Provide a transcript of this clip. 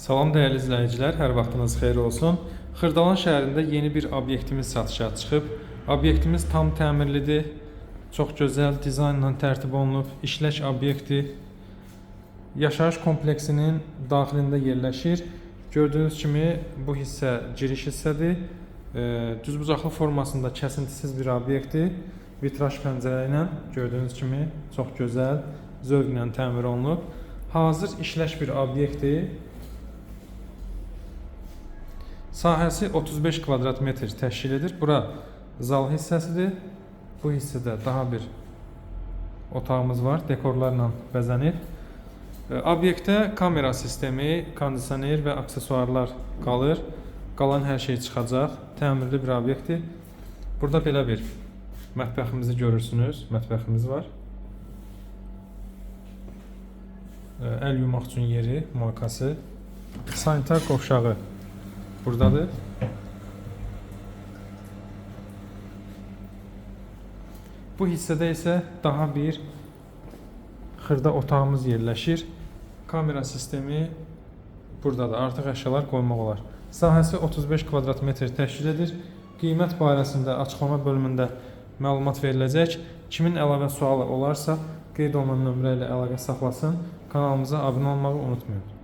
Salam dəyərli izləyicilər, hər vaxtınız xeyir olsun. Xırdalan şəhərində yeni bir obyektimiz satışa çıxıb. Obyektimiz tam təmirlidir. Çox gözəl dizaynla tərtib olunub, işlək obyektdir. Yaşayış kompleksinin daxilində yerləşir. Gördüyünüz kimi bu hissə giriş hissədir. Düzbucaqlı formasında kəsintisiz bir obyektdir. Vitraj pəncərə ilə gördüyünüz kimi çox gözəl, zövqlə təmir olunub. Hazır işləş bir obyektdir. Sahəsi 35 kvadrat metr təşkil edir. Bura zal hissəsidir. Bu hissədə daha bir otağımız var, dekorlarla bəzənib. E, Obyektdə kamera sistemi, kondisioner və aksesuarlar qalır. Qalan hər şey çıxacaq. Təmirli bir obyektdir. Burada belə bir mətbəximizi görürsünüz. Mətbəximiz var. E, Əl yumaq üçün yeri, markası. Sanitar qovşağı buradadır. Bu hissədə isə daha bir xırda otağımız yerləşir. Kamera sistemi buradadır. Artıq əşyalar qoymaq olar. Sahəsi 35 kvadrat metr təşkil edir. Qiymət barəsində açıqlama bölümündə məlumat veriləcək. Kimin əlavə sualı olarsa, qeyd olunan nömrə ilə əlaqə saxlasın. Kanalımıza abunə olmağı unutmayın.